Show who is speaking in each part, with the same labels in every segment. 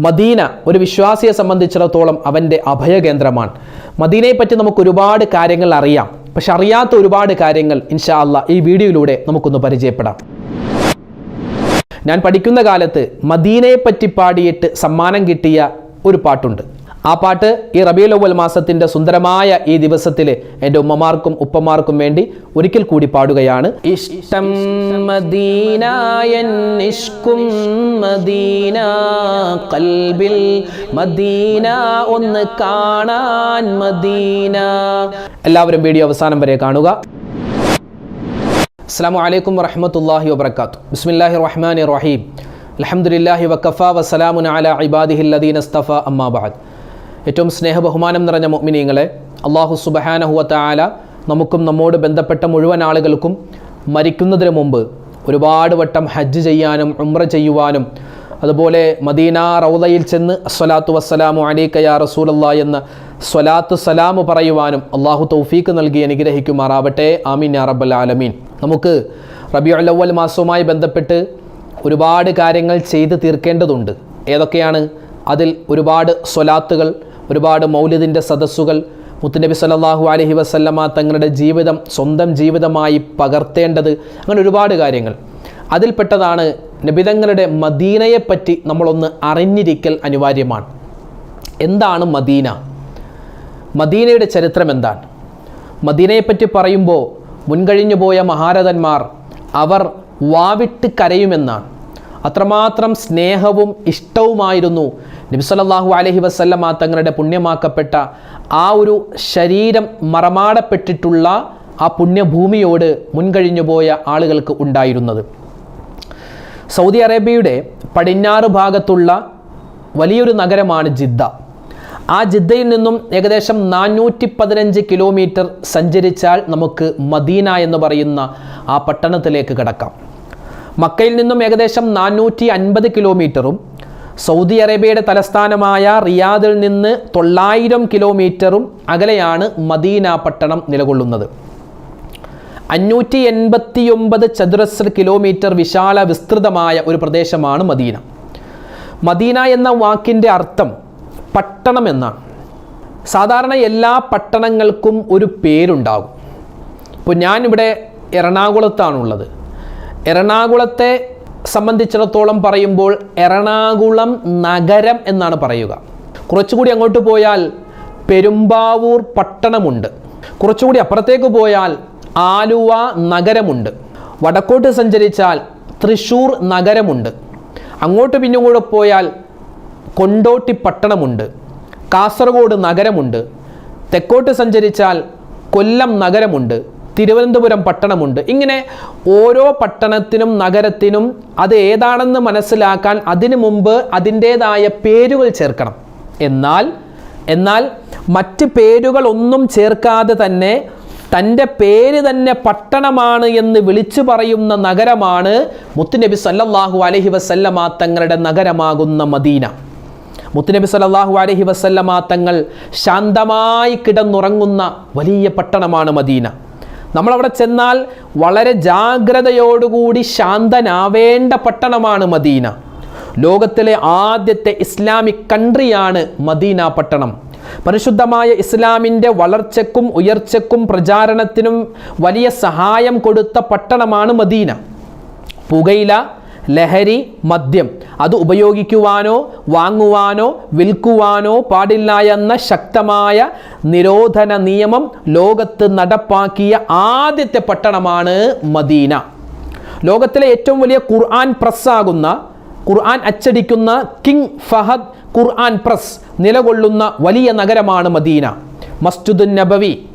Speaker 1: Medina ഒരു വിശ്വാസിയെ സംബന്ധിച്ചിടത്തോളം അവന്റെ അഭയകേന്ദ്രമാണ്. മദീനയെപ്പറ്റി നമുക്ക് ഒരുപാട് കാര്യങ്ങൾ അറിയാം. പക്ഷെ അറിയാത്ത ഒരുപാട് കാര്യങ്ങൾ ഇൻഷാ അല്ല ഈ വീഡിയോയിലൂടെ നമുക്കൊന്ന് പരിചയപ്പെടാം. ഞാൻ പഠിക്കുന്ന കാലത്ത് മദീനയെപ്പറ്റി പാടിയിട്ട് സമ്മാനം കിട്ടിയ ഒരു പാട്ടുണ്ട്. ആ പാട്ട് ഈ റബിയുൽ അവൽ മാസത്തിന്റെ സുന്ദരമായ ഈ ദിവസത്തിൽ എന്റെ ഉമ്മമാർക്കും ഉപ്പമാർക്കും വേണ്ടി ഒരിക്കൽ കൂടി പാടുകയാണ്. ഇഷ്ടം മദീന കൽബിൽ മദീന ഒന്ന് കാണാൻ മദീന. എല്ലാവരും വീഡിയോ അവസാനം വരെ കാണുക. അസ്സാം വലൈക്കും വറഹമത്തല്ലാഹി വബർക്കാത്തു ബിസ്മില്ലാഹി റഹ്മാൻ റഹീം. അലഹമുല്ലാഹി വക്കഫ വസ്സലാമുൻ അല ഇബാദിഹില്ലദീൻ അസ്തഫ അമ്മാബാദ് ഏറ്റവും സ്നേഹ ബഹുമാനം നിറഞ്ഞ മുഅ്മിനീങ്ങളെ അള്ളാഹു സുബഹാനഹുവ താല നമുക്കും നമ്മോട് ബന്ധപ്പെട്ട മുഴുവൻ ആളുകൾക്കും മരിക്കുന്നതിന് മുമ്പ് ഒരുപാട് വട്ടം ഹജ്ജ് ചെയ്യാനും ഉമ്ര ചെയ്യുവാനും അതുപോലെ മദീന റൗദയിൽ ചെന്ന് അസ്വലാത്തു വസ്സലാമു അലീക്ക യാ റസൂലല്ലാ എന്ന് സ്വലാത്ത് സലാമു പറയുവാനും അള്ളാഹു തൗഫീക്ക് നൽകി അനുഗ്രഹിക്കുമാറാവട്ടെ. ആമീൻ യാ റബ്ബൽ ആലമീൻ. നമുക്ക് റബിയുൽ അവൽ മാസവുമായി ബന്ധപ്പെട്ട് ഒരുപാട് കാര്യങ്ങൾ ചെയ്ത് തീർക്കേണ്ടതുണ്ട്. ഏതൊക്കെയാണ്? അതിൽ ഒരുപാട് സ്വലാത്തുകൾ ഒരുപാട് മൗലിദിന്റെ സദസ്സുകൾ മുത്തുനബി സല്ലല്ലാഹു അലഹി വസല്ലമ തങ്ങളുടെ ജീവിതം സ്വന്തം ജീവിതമായി പകർത്തേണ്ടത് അങ്ങനെ ഒരുപാട് കാര്യങ്ങൾ. അതിൽപ്പെട്ടതാണ് നബിതങ്ങളുടെ മദീനയെപ്പറ്റി നമ്മളൊന്ന് അറിഞ്ഞിരിക്കൽ അനിവാര്യമാണ്. എന്താണ് മദീന? മദീനയുടെ ചരിത്രം എന്താണ്? മദീനയെപ്പറ്റി പറയുമ്പോൾ മുൻകഴിഞ്ഞു പോയ മഹാരഥന്മാർ അവർ വാവിട്ട് കരയുമെന്നാണ്. അത്രമാത്രം സ്നേഹവും ഇഷ്ടവുമായിരുന്നു നബിസല്ലാഹു അലഹി വസല്ലമ തങ്ങളുടെ പുണ്യമാക്കപ്പെട്ട ആ ഒരു ശരീരം മറമാടപ്പെട്ടിട്ടുള്ള ആ പുണ്യഭൂമിയോട് മുൻകഴിഞ്ഞു പോയ ആളുകൾക്ക് ഉണ്ടായിരുന്നത്. സൗദി അറേബ്യയുടെ പടിഞ്ഞാറ് ഭാഗത്തുള്ള വലിയൊരു നഗരമാണ് ജിദ്ദ. ആ ജിദ്ദയിൽ നിന്നും ഏകദേശം നാനൂറ്റി പതിനഞ്ച് കിലോമീറ്റർ സഞ്ചരിച്ചാൽ നമുക്ക് മദീന എന്ന് പറയുന്ന ആ പട്ടണത്തിലേക്ക് കിടക്കാം. മക്കയിൽ നിന്നും ഏകദേശം നാനൂറ്റി അൻപത് കിലോമീറ്ററും സൗദി അറേബ്യയുടെ തലസ്ഥാനമായ റിയാദിൽ നിന്ന് തൊള്ളായിരം കിലോമീറ്ററും അകലെയാണ് മദീന പട്ടണം നിലകൊള്ളുന്നത്. അഞ്ഞൂറ്റി എൺപത്തിയൊമ്പത് ചതുരശ്ര കിലോമീറ്റർ വിശാല വിസ്തൃതമായ ഒരു പ്രദേശമാണ് മദീന. മദീന എന്ന വാക്കിന്റെ അർത്ഥം പട്ടണം എന്നാണ്. സാധാരണ എല്ലാ പട്ടണങ്ങൾക്കും ഒരു പേരുണ്ടാകും. ഇപ്പോൾ ഞാനിവിടെ എറണാകുളത്താണുള്ളത്. എറണാകുളത്തെ സംബന്ധിച്ചിടത്തോളം പറയുമ്പോൾ എറണാകുളം നഗരം എന്നാണ് പറയുക. കുറച്ചുകൂടി അങ്ങോട്ട് പോയാൽ പെരുമ്പാവൂർ പട്ടണമുണ്ട്. കുറച്ചുകൂടി അപ്പുറത്തേക്ക് പോയാൽ ആലുവ നഗരമുണ്ട്. വടക്കോട്ട് സഞ്ചരിച്ചാൽ തൃശ്ശൂർ നഗരമുണ്ട്. അങ്ങോട്ട് പിന്നും കൂടെ പോയാൽ കൊണ്ടോട്ടി പട്ടണമുണ്ട്. കാസർഗോഡ് നഗരമുണ്ട്. തെക്കോട്ട് സഞ്ചരിച്ചാൽ കൊല്ലം നഗരമുണ്ട്. തിരുവനന്തപുരം പട്ടണമുണ്ട്. ഇങ്ങനെ ഓരോ പട്ടണത്തിനും നഗരത്തിനും അത് ഏതാണെന്ന് മനസ്സിലാക്കാൻ അതിനു മുമ്പ് അതിന്റേതായ പേരുകൾ ചേർക്കണം. എന്നാൽ എന്നാൽ മറ്റ് പേരുകൾ ഒന്നും ചേർക്കാതെ തന്നെ തന്റെ പേര് തന്നെ പട്ടണമാണ് എന്ന് വിളിച്ചു പറയുന്ന നഗരമാണ് മുത്തുനബി സല്ലാഹു അലഹി വസല്ലമ തങ്ങളുടെ നഗരമാകുന്ന മദീന. മുത്തുനബി സല്ലല്ലാഹു അലഹി വസല്ലമ തങ്ങൾ ശാന്തമായി കിടന്നുറങ്ങുന്ന വലിയ പട്ടണമാണ് മദീന. നമ്മളവിടെ ചെന്നാൽ വളരെ ജാഗ്രതയോടുകൂടി ശാന്തനാവേണ്ട പട്ടണമാണ് മദീന. ലോകത്തിലെ ആദ്യത്തെ ഇസ്ലാമിക് കൺട്രിയാണ് മദീന പട്ടണം. പരിശുദ്ധമായ ഇസ്ലാമിന്റെ വളർച്ചയ്ക്കും ഉയർച്ചയ്ക്കും പ്രചാരണത്തിനും വലിയ സഹായം കൊടുത്ത പട്ടണമാണ് മദീന. പുകയില ലഹരി മദ്യം. അത് ഉപയോഗിക്കുവാനോ വാങ്ങുവാനോ വിൽക്കുവാനോ പാടില്ല എന്ന ശക്തമായ നിരോധന നിയമം ലോകത്ത് നടപ്പാക്കിയ ആദ്യത്തെ പട്ടണമാണ് മദീന. ലോകത്തിലെ ഏറ്റവും വലിയ ഖുർആൻ പ്രസ്സാകുന്ന ഖുർആൻ അച്ചടിക്കുന്ന കിങ് ഫഹദ് ഖുർആൻ പ്രസ് നിലകൊള്ളുന്ന വലിയ നഗരമാണ് മദീന. മസ്ജിദുൻ നബവി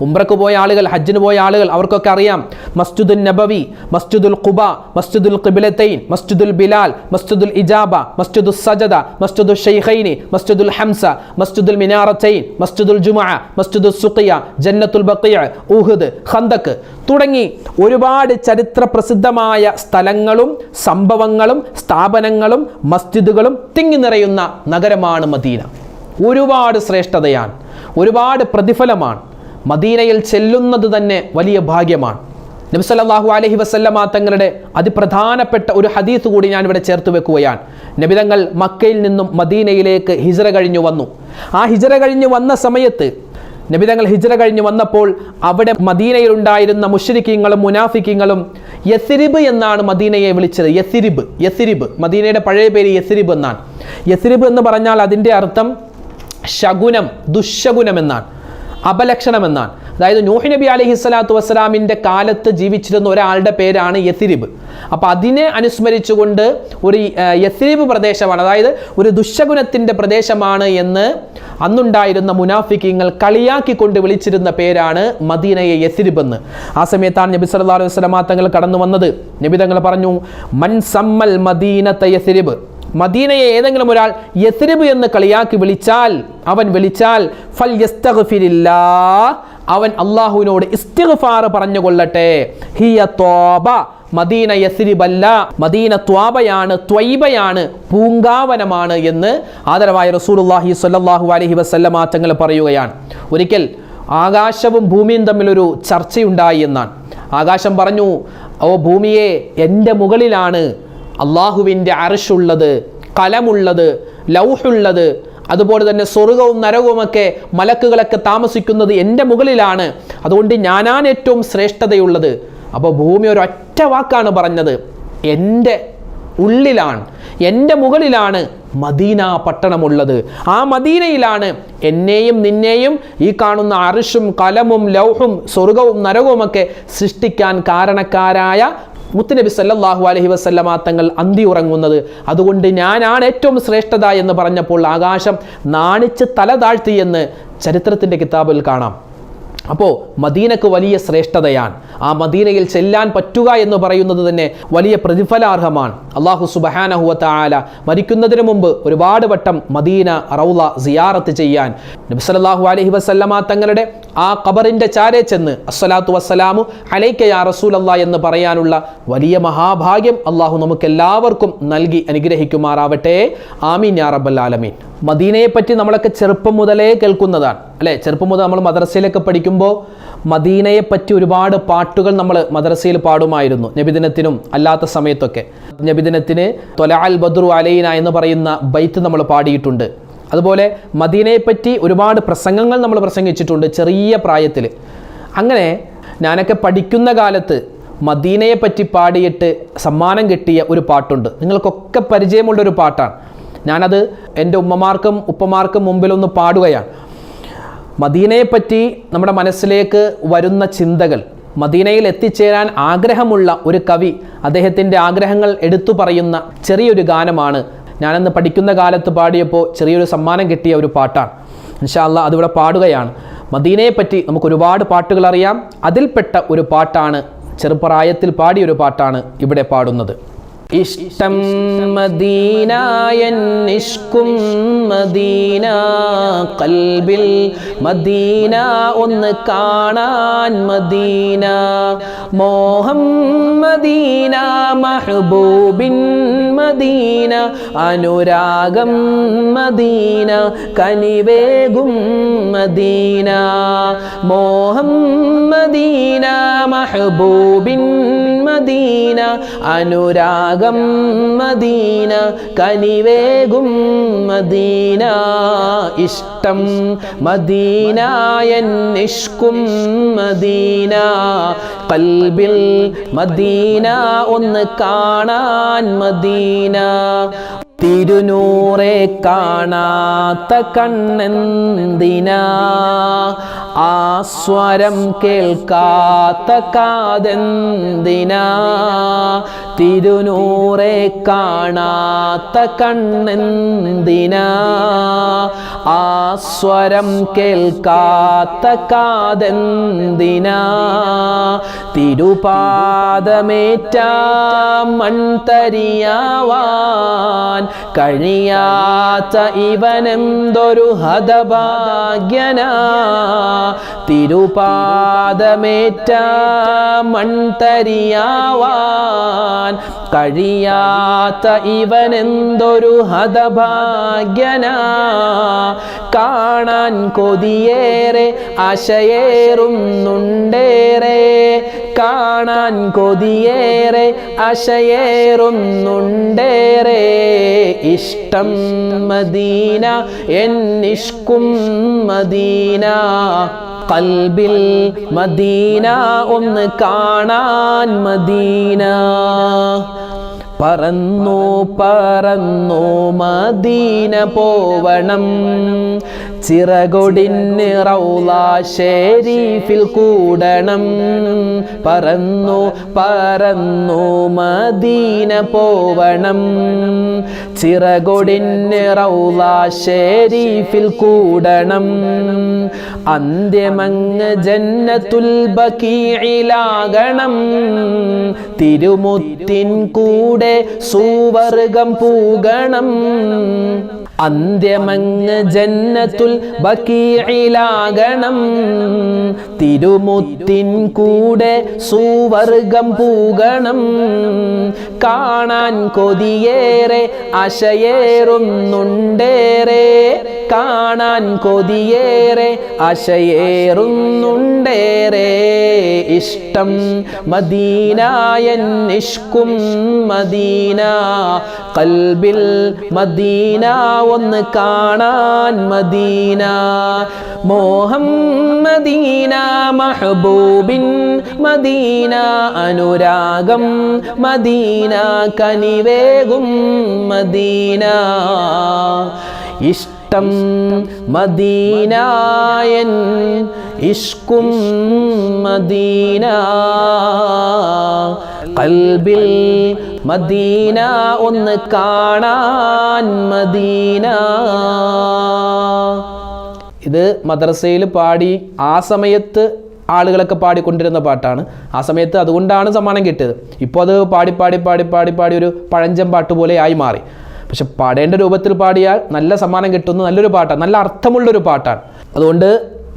Speaker 1: ഉംറക്ക് പോയ ആളുകൾ ഹജ്ജിന് പോയ ആളുകൾ അവർക്കൊക്കെ അറിയാം. മസ്ജിദുൽ നബവി മസ്ജിദുൽ ഖുബ മസ്ജിദുൽ ഖിബിലത്തൈൻ മസ്ജിദുൽ ബിലാൽ മസ്ജിദുൽ ഇജാബ മസ്ജിദുൽ സജദ മസ്ജിദുൽ ഷെയ്ഖൈനി മസ്ജിദുൽ ഹംസ മസ്ജിദുൽ മിനാറത്തൈൻ മസ്ജിദുൽ ജുമഅ മസ്ജിദുൽ സുഖിയ ജന്നത്തുൽ ബക്കിയ ഊഹദ് ഖന്തക്ക് തുടങ്ങി ഒരുപാട് ചരിത്ര പ്രസിദ്ധമായ സ്ഥലങ്ങളും സംഭവങ്ങളും സ്ഥാപനങ്ങളും മസ്ജിദുകളും തിങ്ങി നിറയുന്ന നഗരമാണ് മദീന. ഒരുപാട് ശ്രേഷ്ഠതയാണ്. ഒരുപാട് പ്രതിഫലമാണ്. മദീനയിൽ ചെല്ലുന്നത് തന്നെ വലിയ ഭാഗ്യമാണ്. നബിസല്ലാഹു അലഹി വസല്ലമ തങ്ങളുടെ അതിപ്രധാനപ്പെട്ട ഒരു ഹദീസ് കൂടി ഞാൻ ഇവിടെ ചേർത്ത് വെക്കുകയാണ്. നബിതങ്ങൾ മക്കയിൽ നിന്നും മദീനയിലേക്ക് ഹിജറ കഴിഞ്ഞു വന്നു. ആ ഹിജറ കഴിഞ്ഞു വന്ന സമയത്ത് നബിതങ്ങൾ ഹിജറ കഴിഞ്ഞ് വന്നപ്പോൾ അവിടെ മദീനയിലുണ്ടായിരുന്ന മുഷരിക്കിങ്ങളും മുനാഫിക്കിങ്ങളും യസിരിബ് എന്നാണ് മദീനയെ വിളിച്ചത്. യസിരിബ് യസിരിബ്. മദീനയുടെ പഴയ പേര് യസിരിബ് എന്നാണ്. യസിരിബ് എന്ന് പറഞ്ഞാൽ അതിന്റെ അർത്ഥം ശകുനം ദുശകുനം എന്നാണ്. അപലക്ഷണം എന്നാണ് അതായത് നൂഹി നബി അലഹി സ്വലാത്തു വസ്സലാമിന്റെ കാലത്ത് ജീവിച്ചിരുന്ന ഒരാളുടെ പേരാണ് യസിരിബ് അപ്പോൾ അതിനെ അനുസ്മരിച്ചുകൊണ്ട് ഒരു യത്തിരിബ് പ്രദേശമാണ്. അതായത് ഒരു ദുശകുനത്തിന്റെ പ്രദേശമാണ് എന്ന് അന്നുണ്ടായിരുന്ന മുനാഫിക്കിങ്ങൾ കളിയാക്കിക്കൊണ്ട് വിളിച്ചിരുന്ന പേരാണ് മദീനയെ യസിരിബ് എന്ന്. ആ സമയത്താണ് നബി സല്ലല്ലാഹു അലൈഹി വസല്ലമ തങ്ങൾ കടന്നു വന്നത് നബി തങ്ങൾ പറഞ്ഞു മൻ സമ്മൽ മദീനത്തെ യസിരിബ് മദീനയെ ഏതെങ്കിലും ഒരാൾ യസ്രിബ് എന്ന് കളിയാക്കി വിളിച്ചാൽ അവൻ വിളിച്ചാൽ ഫൽ യസ്തഗ്ഫിരില്ലാ അവൻ അള്ളാഹുവിനോട് ഇസ്തിഗ്ഫാർ പറഞ്ഞുകൊള്ളട്ടെ. ഹിയ തോബ മദീന യസ്രിബല്ല മദീന ത്വാബയാണ് ത്വൈബയാണ് പൂങ്കാവനമാണ് എന്ന് ആദരവായ റസൂലുള്ളാഹി സ്വല്ലല്ലാഹു അലൈഹി വസല്ലമ തങ്ങൾ പറയുകയാണ്. ഒരിക്കൽ ആകാശവും ഭൂമിയും തമ്മിലൊരു ചർച്ചയുണ്ടായി എന്നാണ്. ആകാശം പറഞ്ഞു ഓ ഭൂമിയെ എന്റെ മുകളിലാണ് അള്ളാഹുവിന്റെ അറിഷുള്ളത് കലമുള്ളത് ലൗഹുള്ളത് അതുപോലെ തന്നെ സ്വർഗവും നരകവുമൊക്കെ മലക്കുകളൊക്കെ താമസിക്കുന്നത് എന്റെ മുകളിലാണ്. അതുകൊണ്ട് ഞാനാണ് ഏറ്റവും ശ്രേഷ്ഠതയുള്ളത്. അപ്പോൾ ഭൂമി ഒരൊറ്റ വാക്കാണ് പറഞ്ഞത്. എന്റെ ഉള്ളിലാണ് എന്റെ മുകളിലാണ് മദീന പട്ടണമുള്ളത്. ആ മദീനയിലാണ് എന്നെയും നിന്നെയും ഈ കാണുന്ന അറിഷും കലമും ലൗഹും സ്വർഗവും നരകവുമൊക്കെ സൃഷ്ടിക്കാൻ കാരണക്കാരായ മുത്തുനബി സല്ലാഹു അലഹി വസല്ലമ തങ്ങൾ അന്തി ഉറങ്ങുന്നത്. അതുകൊണ്ട് ഞാനാണ് ഏറ്റവും ശ്രേഷ്ഠത എന്ന് പറഞ്ഞപ്പോൾ ആകാശം നാണിച്ച് തല താഴ്ത്തിയെന്ന് ചരിത്രത്തിന്റെ കിതാബിൽ കാണാം. അപ്പോൾ മദീനക്ക് വലിയ ശ്രേഷ്ഠതയാണ്. ആ മദീനയിൽ ചെല്ലാൻ പറ്റുക എന്ന് പറയുന്നത് തന്നെ വലിയ പ്രതിഫലാർഹമാണ്. അള്ളാഹു സുബഹാനഹുവത്ത മരിക്കുന്നതിന് മുമ്പ് ഒരുപാട് വട്ടം മദീന റൗല സിയാറത്ത് ചെയ്യാൻ നബ്സലാഹു അലഹി വസല്ലമ തങ്ങളുടെ ആ ഖബറിന്റെ ചാരെ ചെന്ന് അസ്സലാത്തു വസ്സലാമു അലൈക്ക യാ റസൂൽ എന്ന് പറയാനുള്ള വലിയ മഹാഭാഗ്യം അള്ളാഹു നമുക്കെല്ലാവർക്കും നൽകി അനുഗ്രഹിക്കുമാറാവട്ടെ. ആമീൻ യാ റബ്ബൽ ആലമീൻ. മദീനയെ പറ്റി നമ്മളൊക്കെ ചെറുപ്പം മുതലേ കേൾക്കുന്നതാണ് അല്ലേ? ചെറുപ്പം മുതൽ നമ്മൾ മദ്രസയിലൊക്കെ പഠിക്കുമ്പോൾ മദീനയെപ്പറ്റി ഒരുപാട് പാട്ടുകൾ നമ്മൾ മദ്രസയിൽ പാടുമായിരുന്നു നബിദിനത്തിനും അല്ലാത്ത സമയത്തൊക്കെ. നബിദിനത്തിന് തൊലാൽ ബദ്രു അലൈന എന്ന് പറയുന്ന ബൈത്ത് നമ്മൾ പാടിയിട്ടുണ്ട്. അതുപോലെ മദീനയെപ്പറ്റി ഒരുപാട് പ്രസംഗങ്ങൾ നമ്മൾ പ്രസംഗിച്ചിട്ടുണ്ട് ചെറിയ പ്രായത്തിൽ. അങ്ങനെ ഞാനൊക്കെ പഠിക്കുന്ന കാലത്ത് മദീനയെപ്പറ്റി പാടിയിട്ട് സമ്മാനം കിട്ടിയ ഒരു പാട്ടുണ്ട്. നിങ്ങൾക്കൊക്കെ പരിചയമുള്ള ഒരു പാട്ടാണ്. ഞാനത് എന്റെ ഉമ്മമാർക്കും ഉപ്പമാർക്കും മുമ്പിലൊന്ന് പാടുകയാണ്. മദീനയെപ്പറ്റി നമ്മുടെ മനസ്സിലേക്ക് വരുന്ന ചിന്തകൾ മദീനയിൽ എത്തിച്ചേരാൻ ആഗ്രഹമുള്ള ഒരു കവി അദ്ദേഹത്തിന്റെ ആഗ്രഹങ്ങൾ എടുത്തു പറയുന്ന ചെറിയൊരു ഗാനമാണ്. ഞാനന്ന് പഠിക്കുന്ന കാലത്ത് പാടിയപ്പോൾ ചെറിയൊരു സമ്മാനം കിട്ടിയ ഒരു പാട്ടാണ്. ഇൻഷാല്ല അതിവിടെ പാടുകയാണ്. മദീനയെപ്പറ്റി നമുക്ക് ഒരുപാട് പാട്ടുകൾ അറിയാം അതിൽപ്പെട്ട ഒരു പാട്ടാണ് ചെറുപ്രായത്തിൽ പാടിയൊരു പാട്ടാണ് ഇവിടെ പാടുന്നത്. ഇഷ്ടം മദീന എന്നിഷ്കും മദീന കൽബിൽ. മദീന ഒന്ന് കാണാൻ മദീന. മോഹം മദീന മഹബൂബിൻ മദീന. അനുരാഗം മദീന കനിവേഗും മദീന. മോഹം മദീന മഹബൂബിൻ മദീന അനുരാഗം മദീന കനിവേകും മദീന. ഇഷ്ടം മദീന നിഷ്കും മദീന. കൽബിൽ മദീന ഒന്ന് കാണാൻ മദീന. തിരുനൂറെ കാണാത്ത കണ്ണെന്തിനാ? ആ സ്വരം കേൾക്കാത്ത കാതെന്തിനാ? തിരുനൂറെ കാണാത്ത കണ്ണെന്തിനാ? ആ സ്വരം കേൾക്കാത്ത കാതെന്തിനാ? തിരുപാദമേറ്റ മൺതരിയാവാൻ കഴിയാത്ത ഇവനെന്തൊരു ഹതഭാഗ്യനാ? തിരുപാദമേറ്റ മൺതരിയാവാൻ കഴിയാത്ത ഇവനെന്തൊരു ഹതഭാഗ്യനാ. കാണാൻ കൊതിയേറെ ആശയേറുന്നുണ്ടേറെ കാണാൻ കൊതിയേറെ അശയേറുന്നുണ്ടേറെ ഇഷ്ടം മദീന എന്നിഷ്കും മദീന. കൽബിൽ മദീന ഒന്ന് കാണാൻ മദീന. പറന്നു പറന്നു മദീന പോവണം. ചിറകൊടിന് റൗള ഷെരീഫിൽ കൂടണം. പറന്നു പറന്നു മദീന പോവണം. ചിറകൊടിന് റൗള ഷെരീഫിൽ കൂടണം. അന്ത്യമങ്ങ് ജന്നത്തുൽ ബക്കീയിലാകണം തിരുമുത്തിൻ കൂടെ സൂവർഗം പൂകണം. അന്ത്യമങ്ങ് ജന്നത്തുൽ ബക്കീയിലാകണം തിരുമുത്തിൻ കൂടെ സൂവർഗം പൂകണം. കാണാൻ കൊതിയേറെ അശയേറുന്നുണ്ടേറെ കാണാൻ കൊതിയേറെ അശയേറുന്നുണ്ടേറെ ഇഷ്ടം മദീനായൻ നിഷ്കും മദീന. കൽബിൽ മദീന ഒന്ന് കാണാൻ മദീന. മോഹം മദീന മഹബൂബിൻ മദീന. അനുരാഗം മദീന കനിവേകും മദീന. ഇഷ്ടം മദീനായൻ ഇഷ്കും മദീന. കൽബിൽ മദീന ഒന്ന് കാണാൻ മദീന. ഇത് മദ്രസയിൽ പാടി ആ സമയത്ത് ആളുകളൊക്കെ പാടിക്കൊണ്ടിരുന്ന പാട്ടാണ്. ആ സമയത്ത് അതുകൊണ്ടാണ് സമ്മാനം കിട്ടിയത്. ഇപ്പോൾ അത് പാടി പാടി പാടി പാടി പാടി ഒരു പഴഞ്ചൻ പാട്ട് പോലെ ആയി മാറി. പക്ഷെ പാടേണ്ട രൂപത്തിൽ പാടിയാൽ നല്ല സമ്മാനം കിട്ടുന്ന നല്ലൊരു പാട്ടാണ് നല്ല അർത്ഥമുള്ളൊരു പാട്ടാണ്. അതുകൊണ്ട്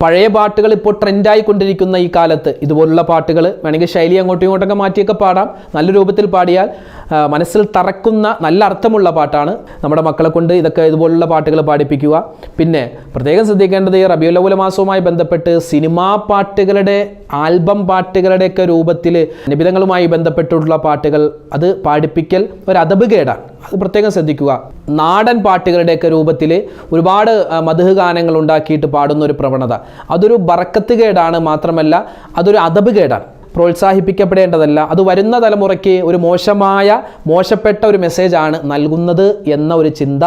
Speaker 1: പഴയ പാട്ടുകൾ ഇപ്പോൾ ട്രെൻഡായി കൊണ്ടിരിക്കുന്ന ഈ കാലത്ത് ഇതുപോലുള്ള പാട്ടുകൾ വേണമെങ്കിൽ ശൈലി അങ്ങോട്ടും ഇങ്ങോട്ടൊക്കെ മാറ്റിയൊക്കെ പാടാം. നല്ല രൂപത്തിൽ പാടിയാൽ മനസ്സിൽ തറക്കുന്ന നല്ല അർത്ഥമുള്ള പാട്ടാണ് നമ്മുടെ മക്കളെ കൊണ്ട് ഇതൊക്കെ ഇതുപോലുള്ള പാട്ടുകൾ പാടിപ്പിക്കുക. പിന്നെ പ്രത്യേകം ശ്രദ്ധിക്കേണ്ടത് ഈ റബിയുലവുല മാസവുമായി ബന്ധപ്പെട്ട് സിനിമാ പാട്ടുകളുടെ ആൽബം പാട്ടുകളുടെയൊക്കെ രൂപത്തിൽ നിബിധങ്ങളുമായി ബന്ധപ്പെട്ടുള്ള പാട്ടുകൾ അത് പാടിപ്പിക്കൽ ഒരു അതബ് കേടാണ്. അത് പ്രത്യേകം ശ്രദ്ധിക്കുക. നാടൻ പാട്ടുകളുടെയൊക്കെ രൂപത്തിൽ ഒരുപാട് മധുഹ ഗാനങ്ങൾ ഉണ്ടാക്കിയിട്ട് പാടുന്ന ഒരു പ്രവണത. അതൊരു ബറക്കത്ത് കേടാണ് മാത്രമല്ല അതൊരു അതബ് കേടാണ്. പ്രോത്സാഹിപ്പിക്കപ്പെടേണ്ടതല്ല. അത് വരുന്ന തലമുറയ്ക്ക് ഒരു മോശമായ മോശപ്പെട്ട ഒരു മെസ്സേജാണ് നൽകുന്നത് എന്ന ഒരു ചിന്ത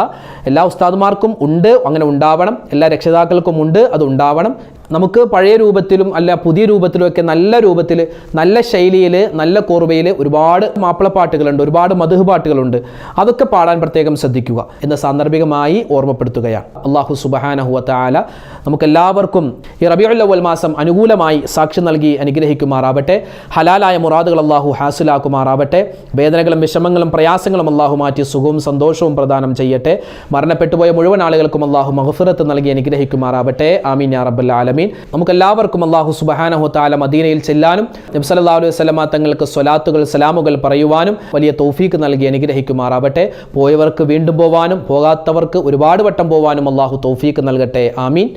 Speaker 1: എല്ലാ ഉസ്താദുമാർക്കും ഉണ്ട്. അങ്ങനെ ഉണ്ടാവണം. എല്ലാ രക്ഷിതാക്കൾക്കും ഉണ്ട്. അത് ഉണ്ടാവണം. നമുക്ക് പഴയ രൂപത്തിലും അല്ല പുതിയ രൂപത്തിലും ഒക്കെ നല്ല രൂപത്തിൽ നല്ല ശൈലിയിൽ നല്ല കോർവയിൽ ഒരുപാട് മാപ്പിളപ്പാട്ടുകളുണ്ട് ഒരുപാട് മധുഹ് പാട്ടുകളുണ്ട് അതൊക്കെ പാടാൻ പ്രത്യേകം ശ്രദ്ധിക്കുക എന്ന് സാന്ദർഭികമായി ഓർമ്മപ്പെടുത്തുകയാണ്. അള്ളാഹു സുബഹാനഹുവ താല നമുക്കെല്ലാവർക്കും ഈ റബിയുൽ അവൽ മാസം അനുകൂലമായി സാക്ഷി നൽകി അനുഗ്രഹിക്കുമാറാവട്ടെ. ഹലാലായ മുറാദുകൾ അള്ളാഹു ഹാസിലാക്കുമാറാവട്ടെ. വേദനകളും വിഷമങ്ങളും പ്രയാസങ്ങളും അള്ളാഹു മാറ്റി സുഖവും സന്തോഷവും പ്രദാനം ചെയ്യട്ടെ. മരണപ്പെട്ടുപോയ മുഴുവൻ ആളുകൾക്കും അള്ളാഹു മഹഫിറത്ത് നൽകി അനുഗ്രഹിക്കുമാറാവട്ടെ. ആമീൻ യാ റബ്ബൽ ആലമീൻ. നമുക്കെല്ലാവർക്കും അള്ളാഹു സുബഹാനഹു താല മദീനയിൽ ചെല്ലാനും നബി സല്ലല്ലാഹു അലൈഹി വസല്ലമ തങ്ങൾക്ക് സ്വലാത്തുകൾ സലാമുകൾ പറയുവാനും വലിയ തൗഫീക്ക് നൽകി അനുഗ്രഹിക്കുമാറാവട്ടെ. പോയവർക്ക് വീണ്ടും പോവാനും പോകാത്തവർക്ക് ഒരുപാട് വട്ടം പോവാനും അള്ളാഹു തൗഫീക്ക് നൽകട്ടെ. ആമീൻ.